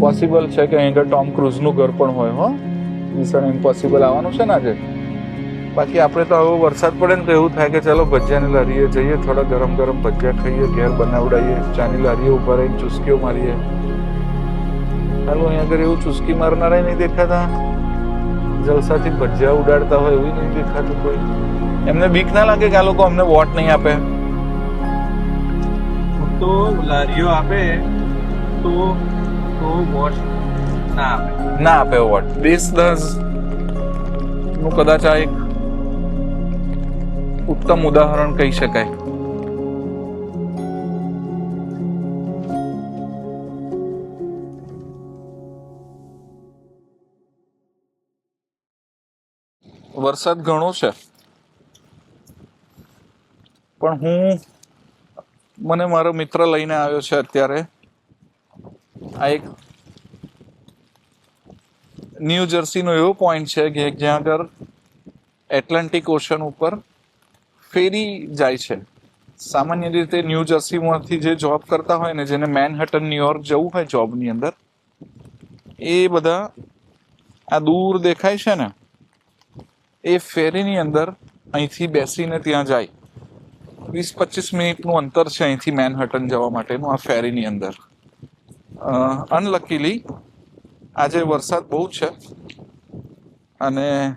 Possible છે કે અહીં ટોમ ક્રુઝનું ઘર પણ હોય, હો. મિશન ઇમ્પોસિબલ આવવાનું છે ને આજે? બાકી આપણે તો હવે વરસાદ પડે ને તો એવું થાય કે ચાલો ભજીયાની લારીએ જઈએ, થોડા ગરમ ગરમ ભજીયા ખાઈએ, ઘેર બનાવડાવીએ ચાની લારીએ ઊભા રહીને ચુસ્કીઓ મારીએ. ચાલો અહીં આગળ એવું ચુસ્કી મારનારા નહીં દેખાતા. જલસાથી ભજીયા ઉડાડતા હોય એવું નહીં દેખાતું કોઈ. એમને બીક ના લાગે કે આ લોકો અમને વોટ નહીં આપે? તો લારીઓ આપે, તો તો વોટ ના આપે. ના આપે વોટ દેશદાસનું કદાચ આ એક ઉત્તમ ઉદાહરણ કહી શકાય. વરસાદ ઘણો છે. પણ હું મને મારો મિત્ર લઈને આવ્યો છે અત્યારે. આ એક ન્યૂ જર્સીનો એવો પોઈન્ટ છે કે જ્યાં આગળ એટલાન્ટિક ઓશન ઉપર ફેરી જાય છે. સામાન્ય રીતે ન્યૂ જર્સીમાંથી જે જોબ કરતા હોય ને, જેને મેનહટન ન્યુયોર્ક જવું હોય જોબની અંદર, એ બધા આ દૂર દેખાય છે ને, એ ફેરીની અંદર અહીંથી બેસીને ત્યાં જાય. વીસ પચીસ મિનિટનું અંતર છે અહીંથી મેનહટન જવા માટેનું, આ ફેરીની અંદર. અનલકીલી, આજે વરસાદ બહુ છે. અને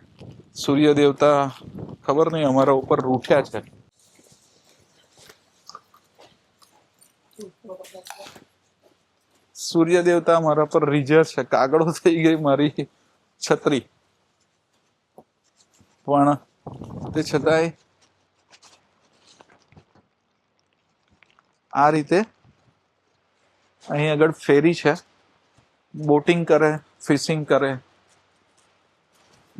સૂર્ય દેવતા ખબર નહીં અમારા ઉપર રૂઠ્યા છે. સૂર્ય દેવતા મારા પર રીઝર છે. કાગળો થઈ ગઈ મારી છત્રી. પણ તે છતાંય આ રીતે અહીં આગળ ફેરી છે. બોટિંગ કરે, ફિશિંગ કરે.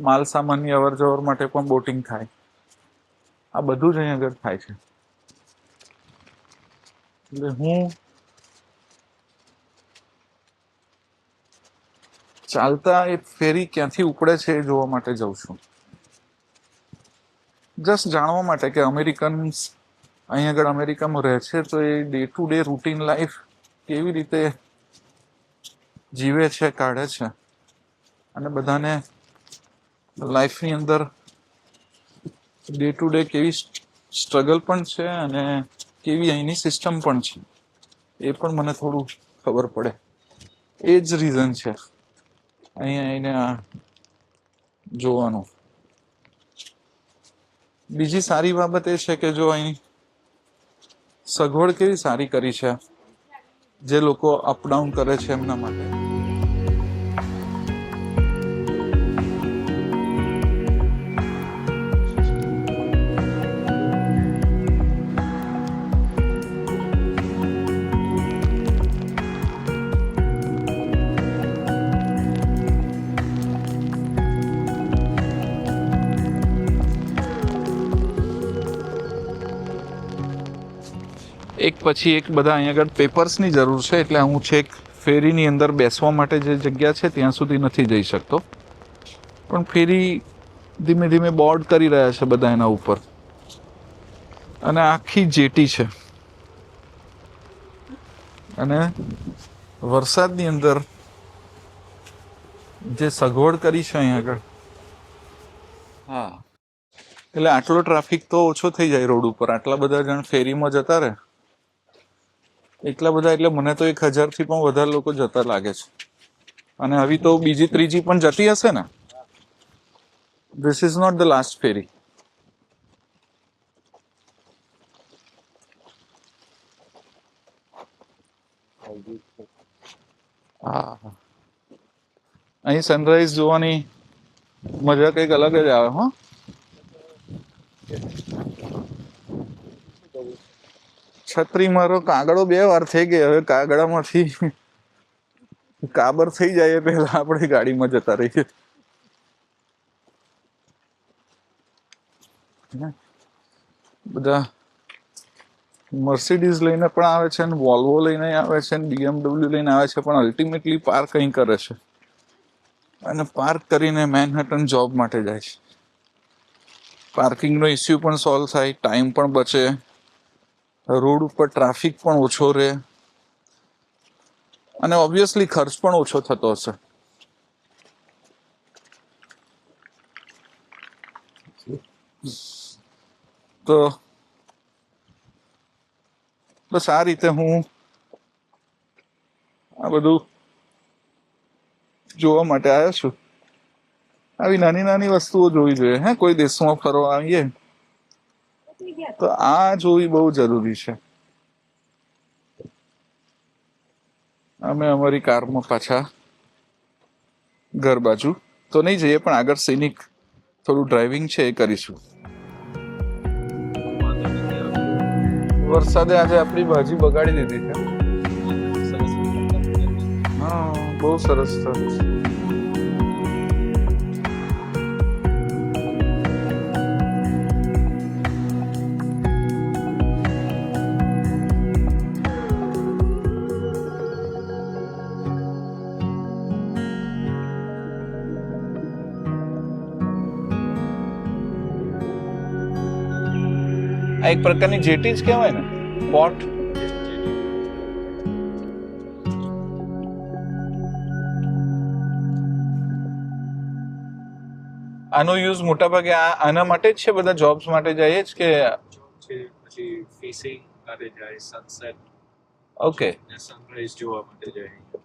માલ સામાનની અવર જવર માટે પણ બોટિંગ થાય. આ બધું જ અહીં આગળ થાય છે. એટલે હું ચાલતા એ ફેરી ક્યાંથી ઉપડે છે એ જોવા માટે જઉં છું. જસ્ટ જાણવા માટે કે અમેરિકન્સ અહીં આગળ અમેરિકામાં રહે છે, તો એ day to day routine life કેવી રીતે જીવે છે, કાઢે છે? અને બધાને લાઈફની અંદર ડે ટુ ડે કેવી સ્ટ્રગલ પણ છે અને કેવી અહીંની સિસ્ટમ પણ છે? એ પણ મને થોડું ખબર પડે. એ જ રીઝન છે. અહીંયા આવીને આ જોવાનું. બીજી સારી બાબત એ છે કે જો અહીં સગવડ કેવી સારી કરી છે? જે લોકો અપડાઉન કરે છે એમના માટે. એક પછી એક બધા અહીંયા આગળ પેપર્સની જરૂર છે એટલે હું છેક ફેરીની અંદર બેસવા માટે જે જગ્યા છે ત્યાં સુધી નથી જઈ શકતો. પણ ફેરી ધીમે ધીમે બોર્ડ કરી રહ્યા છે બધા એના ઉપર. અને આખી જેટી છે. અને વરસાદની અંદર જે સગવડ કરી છે અહીંયા આગળ. હા. એટલે આટલો ટ્રાફિક તો ઓછો થઈ જાય રોડ ઉપર. આટલા બધા જણ ફેરીમાં જતા રહે. એટલા બધા, એટલે મને તો એક હજારથી પણ વધારે લોકો જતા લાગે છે. અને હવે તો બીજી, ત્રીજી પણ જતી હશે ને? This is not the last ferry અહીં સનરાઈઝ જોવાની મજા કંઈક અલગ જ આવે, હો. છત્રી મારો કાગળો બે વાર થઈ ગયો. હવે કાગળામાંથી કાબર થઈ જાય પહેલા આપણે ગાડીમાં જતા રહીએ. બધા મર્સિડીઝ લઈને પણ આવે છે ને વોલ્વો લઈને આવે છે ને બીએમડબલ્યુ લઈને આવે છે, પણ અલ્ટિમેટલી પાર્ક અહીં કરે છે. અને પાર્ક કરીને મેનહટન જોબ માટે જાય છે. પાર્કિંગનો ઇસ્યુ પણ સોલ્વ થાય, ટાઈમ પણ બચે. રોડ ઉપર ટ્રાફિક પણ ઓછો રહે. અને ઓબ્વિયસલી ખર્ચ પણ ઓછો થતો હશે. તો બસ આ રીતે હું આ બધું જોવા માટે આવ્યો છું. આવી નાની નાની વસ્તુઓ જોવી જોઈએ, હે? કોઈ દેશમાં ફરવા આવીએ તો આ જોવી બહુ જરૂરી છે. અમે અમારી કારમાં પાછા ઘર બાજુ. તો નહીં જઈએ પણ આગળ સૈનિક થોડું ડ્રાઇવિંગ છે એ કરીશું. વરસાદે આજે આપણી ભાજી બગાડી દીધી છે. હા બહુ સરસ થયું આ એક પ્રકારની જેટી જ કહેવાય ને પોટ આનો યુઝ મોટા ભાગે આ આના માટે જ છે બધા જોબ્સ માટે જાય જ કે છે પછી ફિશિંગ માટે જાય સનસેટ ઓકે ને સનરાઈઝ જોવા માટે જાય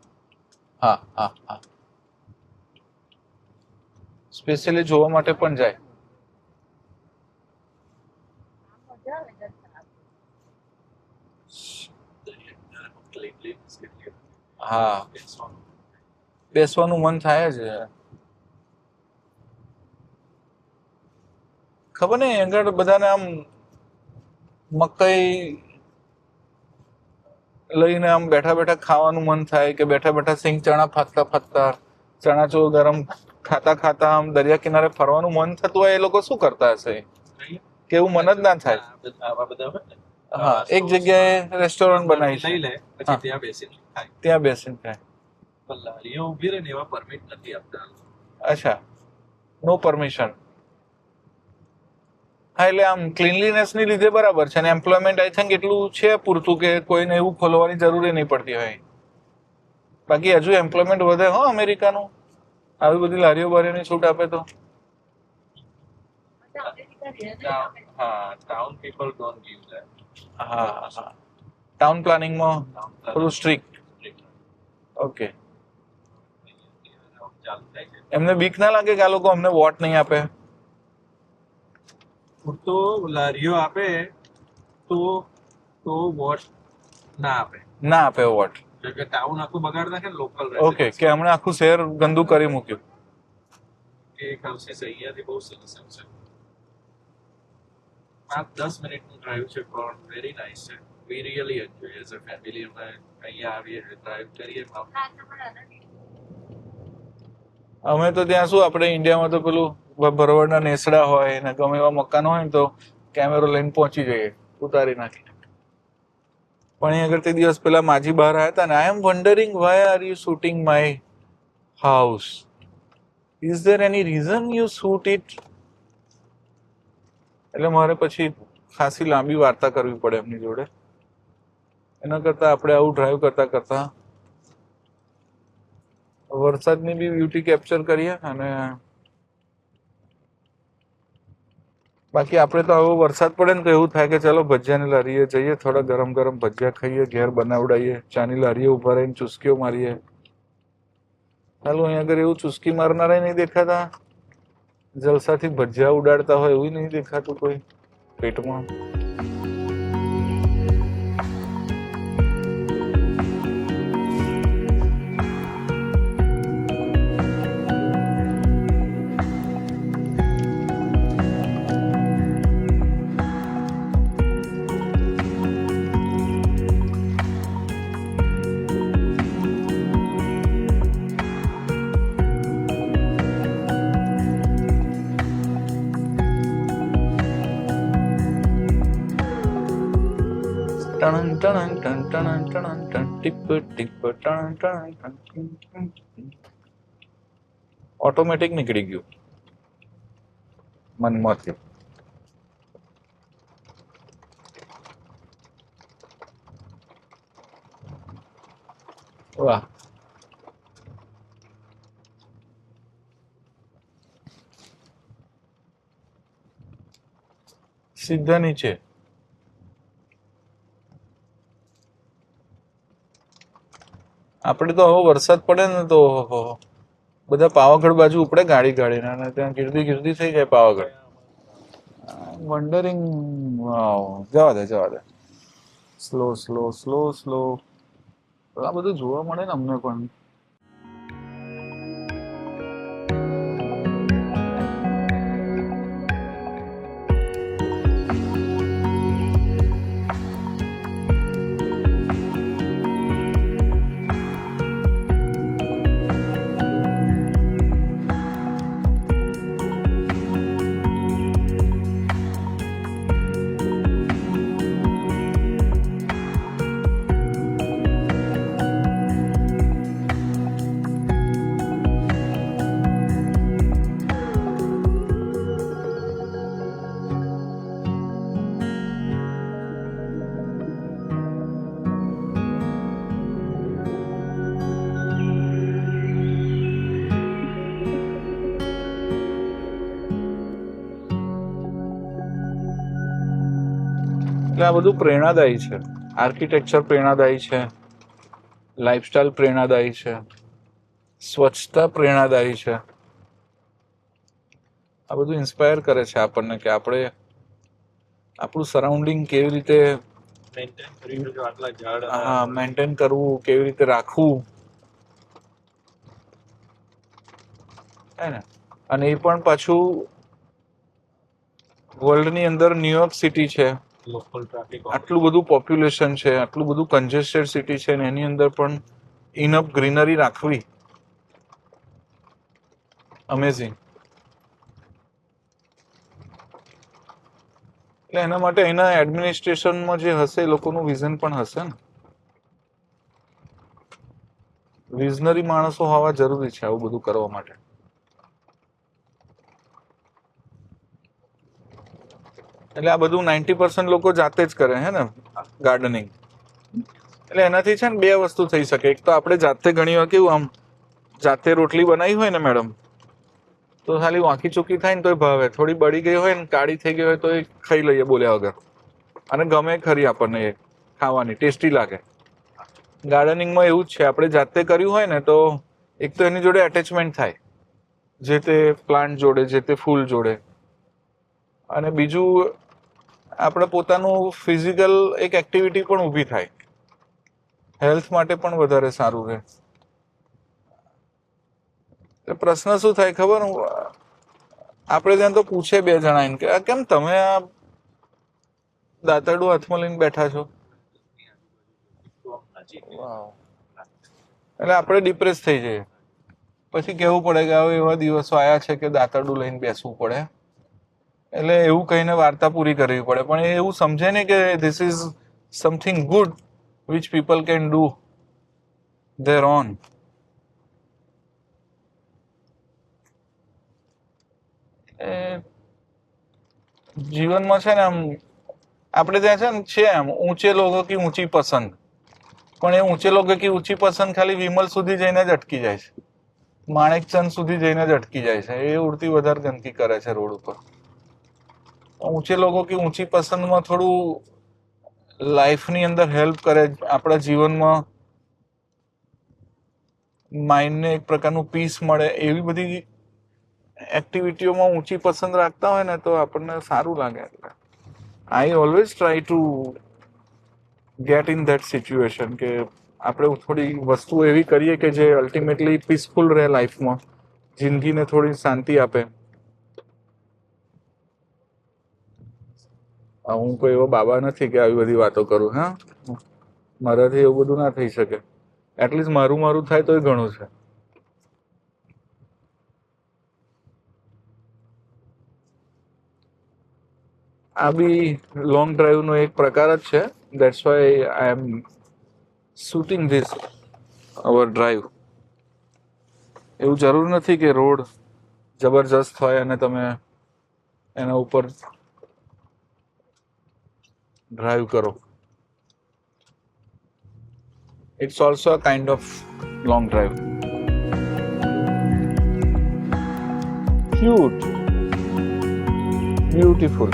હા હા હા સ્પેશિયલી જોવા માટે પણ જાય ક્લીન ક્લીન કેટલી હા બેસવાનું. મન થાય જ. ખબર નહીં આગળ બધાને આમ મકઈ લઈને આમ બેઠા બેઠા ખાવાનું મન થાય કે બેઠા બેઠા સિંગ ચણા ફાટતા ફાટતા ચણા ચો ગરમ ખાતા ખાતા આમ દરિયા કિનારે ફરવાનું મન થતું હોય એ લોકો શું કરતા હશે? કે એવું મન જ ના થાય. ને. હા એક જગ્યાએ રેસ્ટોરન્ટ બનાવી લઈ લે પછી ત્યાં બેસીને. ખાય ત્યાં બેસીને ખાય પણ લારીઓ ઊભી રહે ને એવા પરમિટ નથી આપતા. અચ્છા. નો પરમિશન હા એટલે આમ ક્લીનલીનેસની લીધે બરાબર છે અને એમ્પ્લોયમેન્ટ આઈ થિંક એટલું છે પૂરતું કે કોઈને એવું ખોલવાની જરૂર નહીં પડતી હોય. બાકી હજુ એમ્પ્લોયમેન્ટ વધે હો અમેરિકાનું. આવી બધી લારીઓ બારીઓની છૂટ આપે તો. હા ટાઉન પીપલ ડોન્ટ ગીવ હા હા. ટાઉન પ્લાનિંગમાં થોડું સ્ટ્રિક્ટ ઓકે એમને બીક ના લાગે કે આ લોકો અમને વોટ નહીં આપે? તો લારીઓ આપે તો તો વોટ ના આપે. ના આપે વોટ. કે ટાઉન આખું બગાડ નાખે લોકલ ઓકે કે હમણાં આખું શહેર ગંદુ કરી મૂક્યું. એક હાઉસીસ અહીંયાથી બહુ સરસ છે. પાંચ દસ મિનિટનું ડ્રાઈવ છે પણ વેરી નાઇસ છે. વી really enjoy as a family અમે અહીંયા અમે તો ત્યાં શું, આપણે ઇન્ડિયામાં તો પેલું ભરવાડના નેસડા હોય ને ગમે એવા મકાન હોય ને તો કેમેરો લઈને પહોંચી જઈએ, ઉતારી નાખી પણ અહીં આગળ તે દિવસ પેલા માજી બહાર આવ્યા હતા ને I am wondering why are you shooting my house is there any reason you shoot it એટલે મારે પછી ખાસી લાંબી વાર્તા કરવી પડે એમની જોડે. એના કરતાં આપણે આવું ડ્રાઈવ કરતા કરતા વરસાદની બી બ્યુટી કેપ્ચર કરીએ અને બાકી આપણે તો આવો વરસાદ પડે ને તો એવું થાય કે ચલો ભજીયાની લારીએ જઈએ, થોડા ગરમ ગરમ ભજીયા ખાઈએ, ઘેર બનાવડાવીએ ચાની લારીએ ઊભા રહીને ચુસ્કીઓ મારીએ. ચાલો અહીંયા આગળ એવું ચુસ્કી મારનારા નહીં દેખાતા. જલસાથી ભજીયા ઉડાડતા હોય એવું નહીં દેખાતું કોઈ પેટમાં. ઓટોમેટિક નીકળી ગયું. મનમાંથી વાહ. સીધા નીચે. આપણે તો હવે વરસાદ પડે ને તો ઓહો, બધા પાવાગઢ બાજુ ઉપડે ગાડી ગાડીને અને ત્યાં ગીરદી ગીરદી થઈ જાય પાવાગઢ. વન્ડરિંગ વાવ જવા દે જવા દે. સ્લો સ્લો સ્લો સ્લો આ બધું જોવા મળે ને અમને પણ. એટલે આ બધું પ્રેરણાદાયી છે. આર્કિટેક્ચર પ્રેરણાદાયી છે. લાઇફસ્ટાઇલ પ્રેરણાદાયી છે. સ્વચ્છતા પ્રેરણાદાયી છે. આ બધું ઇન્સ્પાયર કરે છે આપણને કે આપણે આપણું સરાઉન્ડિંગ કેવી રીતે હા મેન્ટેન કરવું કેવી રીતે રાખવું. હે ને? અને એ પણ પાછું વર્લ્ડની અંદર ન્યુયોર્ક સિટી છે. લોકલ ટ્રાફિક આટલું બધું પોપ્યુલેશન છે, આટલું બધું કન્જેસ્ટેડ સિટી છે ને એની અંદર પણ ઇનફ ગ્રીનરી રાખવી. અમેઝિંગ એટલે એના માટે એના એડમિનિસ્ટ્રેશનમાં જે હશે એ લોકોનું વિઝન પણ હશે ને. વિઝનરી માણસો હોવા જરૂરી છે આવું બધું કરવા માટે. એટલે આ બધું નાઇન્ટી પર્સન્ટ લોકો જાતે જ કરે, હે ને? ગાર્ડનિંગ એટલે એનાથી છે ને બે વસ્તુ થઈ શકે. એક તો આપણે જાતે ઘણી વાર કેવું આમ, જાતે રોટલી બનાવી હોય ને મેડમ, તો ખાલી વાંકી ચૂકી થાય ને તોય ભાવે. થોડી બળી ગઈ હોય ને, કાળી થઈ ગઈ હોય તો એ ખાઈ લઈએ બોલ્યા વગર. અને ગમે ખરી આપણને એ ખાવાની, ટેસ્ટી લાગે. ગાર્ડનિંગમાં એવું જ છે, આપણે જાતે કર્યું હોય ને તો એક તો એની જોડે એટેચમેન્ટ થાય. જે તે પ્લાન્ટ જોડે, જે તે ફૂલ જોડે. અને બીજું આપણે પોતાનું ફિઝિકલ એક એક્ટિવિટી પણ ઊભી થાય. હેલ્થ માટે પણ વધારે સારું રહે. પ્રશ્ન શું થાય ખબર? આપણે ત્યાં તો પૂછે બે જણા કે કેમ તમે આ દાંતરડું હાથમાં લઈને બેઠા છો? એટલે આપણે ડિપ્રેસ થઈ જઈએ. પછી કહેવું પડે કે હવે એવા દિવસો આવ્યા છે કે દાંતરડું લઈને બેસવું પડે. એટલે એવું કહીને વાર્તા પૂરી કરવી પડે. પણ એ એવું સમજે ને કે this is something good which people can do there on જીવનમાં છે ને આમ, આપણે ત્યાં છે ને છે આમ, ઊંચે લોકો કે ઊંચી પસંદ. પણ એ ઊંચે લોકો કે ઊંચી પસંદ ખાલી વિમલ સુધી જઈને જ અટકી જાય છે. માણેકચંદ સુધી જઈને જ અટકી જાય છે. એ ઉડતી વધારે ગંદકી કરે છે રોડ ઉપર. ઊંચે લોકો કે ઊંચી પસંદમાં થોડું લાઈફની અંદર હેલ્પ કરે, આપણા જીવનમાં માઇન્ડને એક પ્રકારનું પીસ મળે, એવી બધી એક્ટિવિટીઓમાં ઊંચી પસંદ રાખતા હોય ને તો આપણને સારું લાગે એટલે. I always try to get in that situation કે આપણે થોડી વસ્તુ એવી કરીએ કે જે અલ્ટિમેટલી પીસફુલ રહે લાઈફમાં જિંદગીને થોડી શાંતિ આપે. હું કોઈ એવો બાબા નથી કે આવી બધી વાતો કરું, હા? મારાથી એવું બધું ના થઈ શકે. એટલીસ્ટ મારું મારું થાય તોય ઘણું છે. આ બી લોંગ ડ્રાઈવનો એક પ્રકાર જ છે. That's why I am shooting this our drive એવું જરૂર નથી કે રોડ જબરજસ્ત હોય અને તમે એના ઉપર ડ્રાઈવ કરો It's also a kind of long drive. Cute. Beautiful.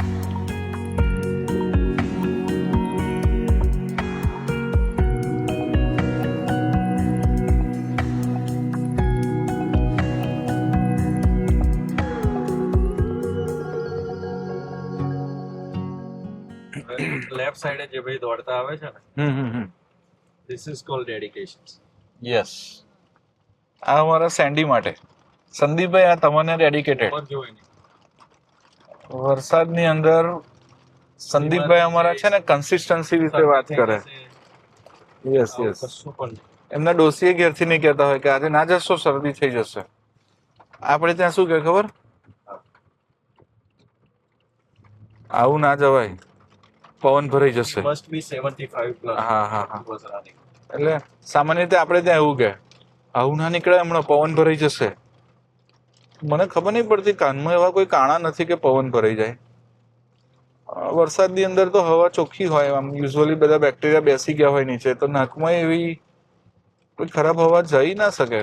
Left સાઈડે જે ભાઈ દોડતા આવે છે ને this is called dedication yes આ અમારા સેન્ડી માટે. સંદીપભાઈ આ તમને ડેડિકેટેડ વરસાદની અંદર સંદીપભાઈ અમારા છે ને કન્સિસ્ટન્સી વિશે વાત કરે. Yes yes. એમના ડોસીએ ઘેરથી નહીં કહેતા હોય કે આજે ના જશો શરદી થઈ જશે. આપણે ત્યાં શું કે ખબર? આવું ના જવાય. પવન ભરાઈ જશે. મસ્ટ બી 75 પ્લસ હા હા હા. એટલે સામાન્ય રીતે આપણે ત્યાં એવું કે આવું ના નીકળે હમણાં પવન ભરાઈ જશે. મને ખબર નહીં પડતી કાનમાં એવા કોઈ કાણા નથી કે પવન ભરાઈ જાય. વરસાદની અંદર તો હવા ચોખ્ખી હોય આમ યુઝ્યુઅલી બધા બેક્ટેરિયા બેસી ગયા હોય નીચે તો નાકમાં એવી કોઈ ખરાબ હવા જઈ ના શકે.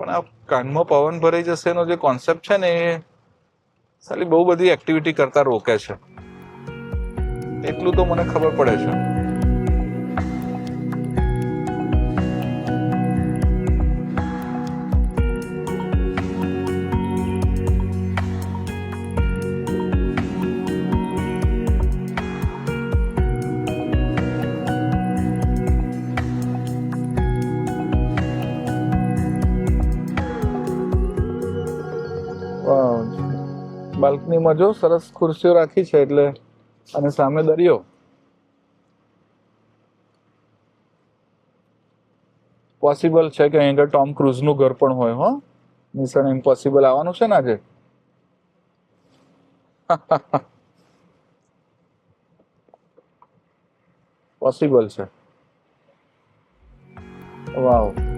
પણ આ કાનમાં પવન ભરાઈ જશે એનો જે કોન્સેપ્ટ છે ને એ સાલી બહુ બધી એક્ટિવિટી કરતા રોકે છે. એટલું તો મને ખબર પડે છે. બાલ્કનીમાં જો સરસ ખુરશીઓ રાખી છે એટલે અને સામે દરિયો. પોસિબલ છે કે અહીંયા ટોમ ક્રુઝનું ઘર પણ હોય, હો. મિશન ઇમ્પોસિબલ આવવાનું છે ને આજે? પોસિબલ છે. Wow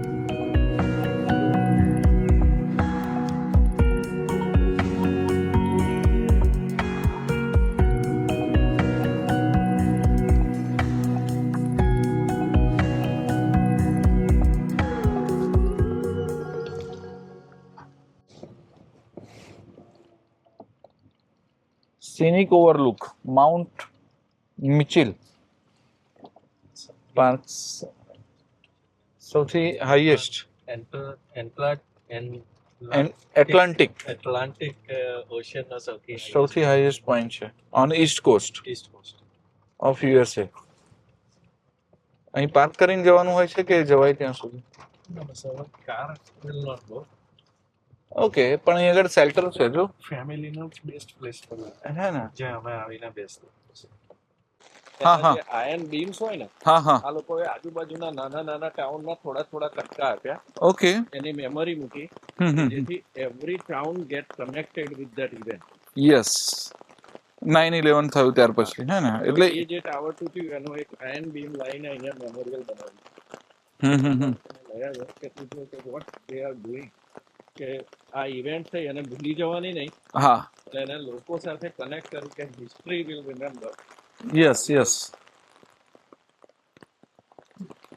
scenic overlook mount Mitchell park સૌથી હાઈએસ્ટ એટલાન્ટિક એટલાન્ટિક uh, સૌથી સૌથી હાઈએસ્ટ પોઈન્ટ છે. On east coast east coast of USA અહીં પાર્ક કરીને જવાનું હોય છે કે જવાય ત્યાં સુધી? Car will not go okay પણ અહીં આગળ શેલ્ટર છે જો ફેમિલી નો બેસ્ટ પ્લેસ પર હે ને જ્યાં અમે આવીને બેસતા હા, હા. આયન બીમ્સ હોય ને હા હા આ લોકોએ આજુબાજુના નાના નાના ટાઉનમાં થોડા થોડા કટકા આપ્યા ઓકે એની મેમરી મૂકી હમ હમ જેથી every town get connected with that event yes nine eleven થયું ત્યાર પછી હે ને એટલે એ જે ટાવર તૂટ્યું એનો એક આયન બીમ લાઈને અહીંયા મેમોરિયલ બનાવ્યું હમ હમ હમ અને લયા ગયા કે પૂછ્યું કે વોટ દે આર ડુઈંગ કે આ ઇવેન્ટ થઈ એને ભૂલી જવાની નહીં. હા. એને લોકો સાથે કનેક્ટ કરી કે history will remember yes yes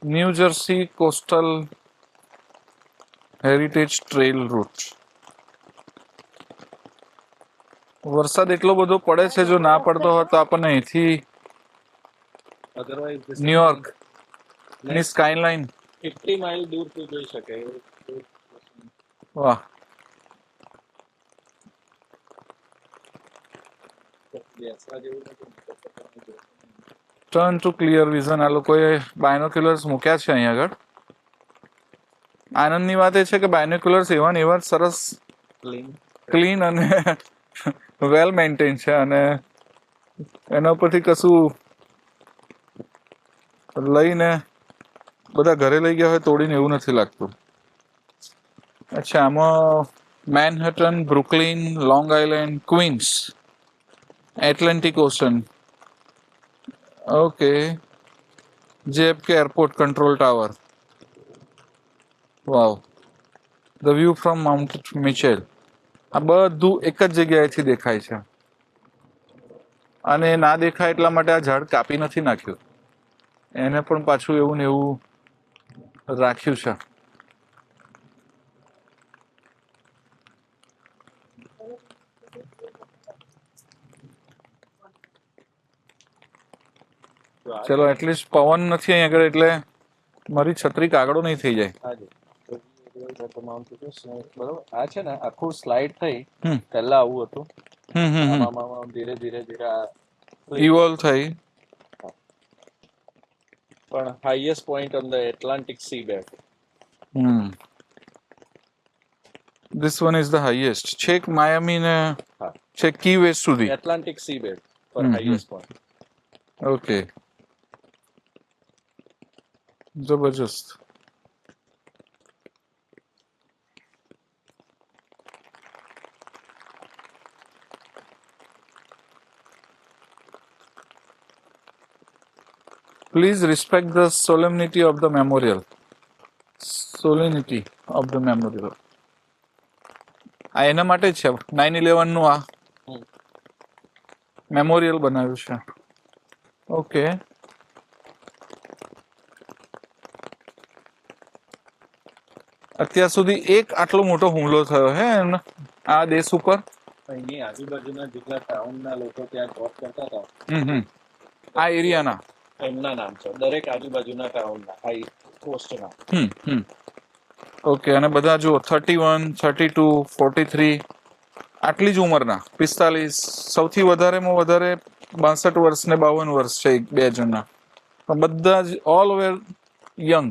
New Jersey coastal heritage trail route વરસાદ એટલો બધો પડે છે જો ના પડતો હોય તો આપણને અહીંથી અધરવાઇઝ ન્યુયોર્કની સ્કાયલાઇન કેટલી માઇલ દૂર સુધી જોઈ શકે. વાહ ટર્ન ટુ ક્લિયર વિઝન આ લોકોએ બાયનોક્યુલર્સ મૂક્યા છે અહીં આગળ. આનંદની વાત એ છે કે બાયનોક્યુલર્સ એવા ને એવા સરસ ક્લીન ક્લીન અને વેલ મેન્ટેન છે અને એના ઉપરથી કશું લઈને બધા ઘરે લઈ ગયા હોય તોડીને એવું નથી લાગતું. અચ્છા, આમાં Manhattan, Brooklyn, Long Island Queens, Atlantic Ocean. Okay. JFK airport control tower. Wow. The view from Mount Mitchell. આ બધું એક જ જગ્યાએથી દેખાય છે. અને ના દેખાય એટલા માટે આ ઝાડ કાપી નથી નાખ્યું. એને પણ પાછું એવું ને એવું રાખ્યું છે. ચલો એટલીસ્ટ પવન નથી અહીં આગળ એટલે મારી છત્રી કાગડો નહીં થઈ જાય. તમામ બરોબર. આ છે ને આખું સ્લાઇડ થઈ પહેલા આવું હતું. ધીરે ધીરે ધીરે ઇવોલ્વ થઈ. પણ highest point on the Atlantic sea bed hmm. This one is the highest છેક માયામી ને. છેક કી વેસ્ટ સુધી. એટલાન્ટિક સી બેડ પર હાઈએસ્ટ પોઈન્ટ ઓકે જબરજસ્ત Please respect the solemnity of the memorial. Solemnity of the memorial. આ એના માટે છે નાઇન ઇલેવનનું આ મેમોરિયલ બનાવ્યું છે ઓકે અત્યાર સુધી એક આટલો મોટો હુમલો થયો હે આ દેશ ઉપર? અહીંની આજુબાજુના જેટલા ટાઉનના લોકો ત્યાં જોબ કરતા હતા આ એરિયાના? એમના નામ છે. દરેક આજુબાજુના ટાઉનના હાઈ કોસ્ટના ઓકે અને બધા જુઓ thirty one thirty two forty three આટલી જ ઉંમરના. પિસ્તાલીસ સૌથી વધારેમાં વધારે બાસઠ વર્ષ ને બાવન વર્ષ છે એક બે જણના. પણ બધા જ ઓલ ઓવર યંગ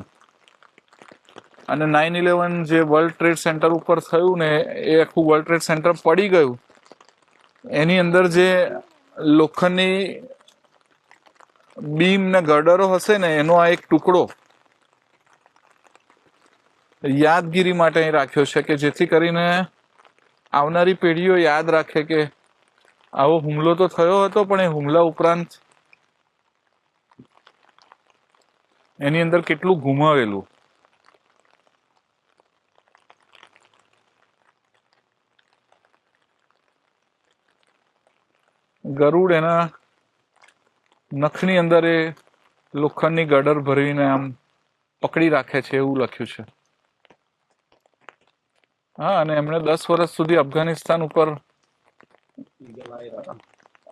અને નાઇન ઇલેવન જે વર્લ્ડ ટ્રેડ સેન્ટર ઉપર થયું ને, એ આખું વર્લ્ડ ટ્રેડ સેન્ટર પડી ગયું. એની અંદર જે લોખંડની બીમ ને ગર્ડરો હશે ને, એનો આ એક ટુકડો યાદગીરી માટે અહીં રાખ્યો છે કે જેથી કરીને આવનારી પેઢીઓ યાદ રાખે કે આવો હુમલો તો થયો હતો, પણ એ હુમલા ઉપરાંત એની અંદર કેટલું ગુમાવેલું. ગરુડ એના નખની અંદર એ લોખંડની ગડર ભરીને આમ પકડી રાખે છે એવું લખ્યું છે. હા, અને એમણે દસ વર્ષ સુધી અફઘાનિસ્તાન ઉપર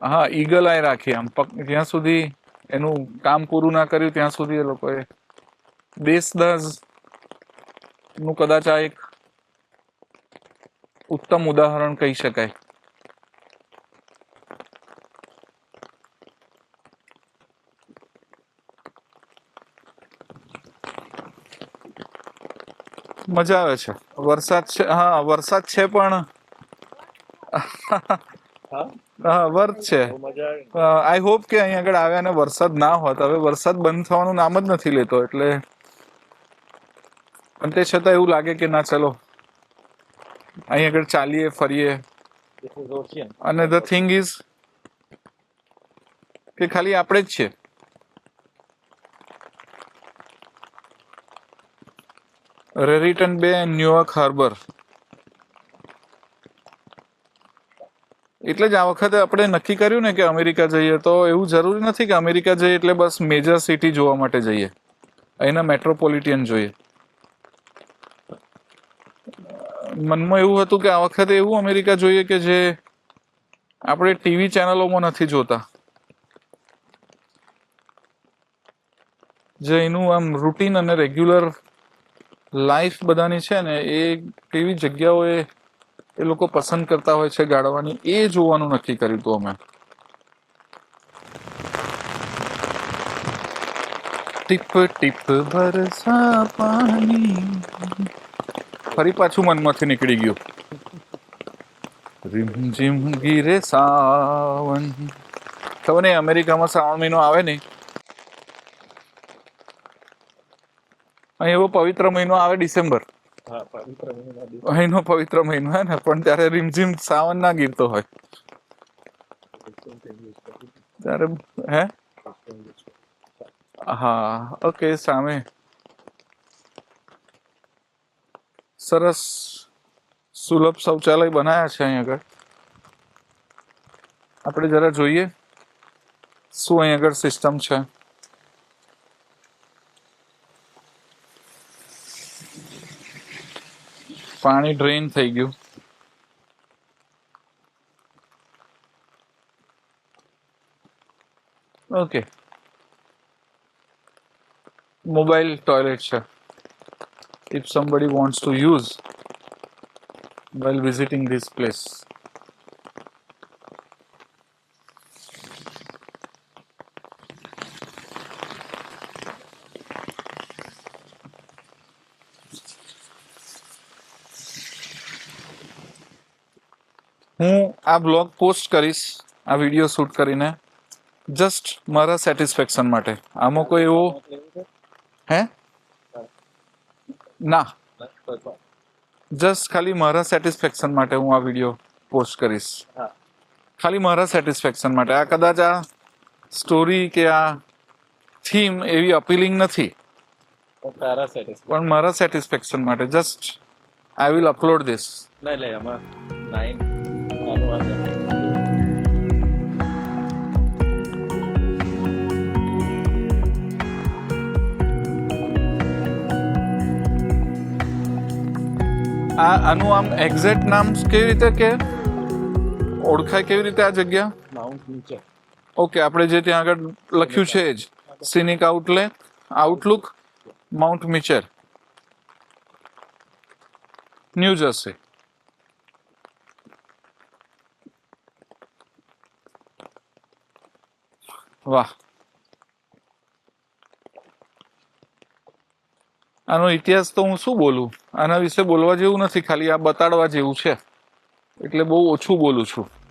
હા, ઈગલ આય રાખી આમ. જ્યાં સુધી એનું કામ પૂરું ના કર્યું, ત્યાં સુધી એ લોકોએ દેશદાઝનું કદાચ આ એક ઉત્તમ ઉદાહરણ કહી શકાય. મજા આવે છે. વરસાદ છે હા વરસાદ છે પણ હા? વર્થ છે. આઈ હોપ કે અહીં આગળ આવ્યા ને વરસાદ ના હોત. હવે વરસાદ બંધ થવાનું નામ જ નથી લેતો એટલે પણ તે છતાં એવું લાગે કે ના ચલો. અહીં આગળ ચાલીએ ફરીએ. અને ધ થિંગ ઇઝ કે ખાલી આપણે જ છે રેરિટન બે, ન્યુયોર્ક હાર્બર. એટલે જ આ વખતે આપણે નક્કી કર્યું ને કે અમેરિકા જઈએ, તો એવું જરૂરી નથી કે અમેરિકા જઈએ એટલે બસ મેજર સિટી જોવા માટે જઈએ. અહીંના મેટ્રોપોલિટિયન જોઈએ. મનમાં એવું હતું કે આ વખતે એવું અમેરિકા જોઈએ કે જે આપણે ટીવી ચેનલોમાં નથી જોતા. જે એનું આમ રૂટીન અને રેગ્યુલર લાઈફ બધાની છે ને, એ કેવી જગ્યાઓએ એ લોકો પસંદ કરતા હોય છે ગાળવાની, એ જોવાનું નક્કી કર્યું હતું અમે. ટીપ ટીપ ભરસા પાણી. ફરી પાછું મનમાંથી નીકળી ગયું. રીમ ઝીમ ગીરે સાવન. ખબર નહીં, અમેરિકામાં શ્રાવણ મહિનો આવે નહીં. એવો પવિત્ર મહિનો આવે ડિસેમ્બર. હા પવિત્ર મહિના દિવસ અહીંનો પવિત્ર મહિનો હે ને પણ ત્યારે રીમઝીમ સાવન ના ગીરતો હોય ત્યારે હે? હા ઓકે સામે. સરસ સુલભ શૌચાલય બનાયા છે અહીં આગળ. આપણે જરા જોઈએ શું અહીં આગળ સિસ્ટમ છે. પાણી ડ્રેન થઈ ગયું ઓકે મોબાઈલ ટોયલેટ છે if somebody wants to use while visiting this place હું આ બ્લોગ પોસ્ટ કરીશ, આ વીડિયો શૂટ કરીને જસ્ટ મારા સેટિસ્ફેક્શન માટે. આમાં કોઈ એવો હે? ના. જસ્ટ ખાલી મારા સેટિસ્ફેક્શન માટે હું આ વીડિયો પોસ્ટ કરીશ. ખાલી મારા સેટિસ્ફેક્શન માટે. આ કદાચ આ સ્ટોરી કે આ થીમ એવી અપીલિંગ નથી. પણ મારા સેટિસ્ફેક્શન માટે just I will upload this નહીં લે આમાં નાઇન આનું આ છે. આ આનું આમ એક્ઝેક્ટ નામ કેવી રીતે કે ઓળખાય કેવી રીતે આ જગ્યા માઉન્ટ નીચે ઓકે આપણે જે ત્યાં આગળ લખ્યું છે જ scenic outlay outlook Mount Mitchell New Jersey વાહ. આનો ઇતિહાસ તો હું શું બોલું? આના વિશે બોલવા જેવું નથી, ખાલી આ બતાડવા જેવું છે. એટલે બહુ ઓછું બોલું છું.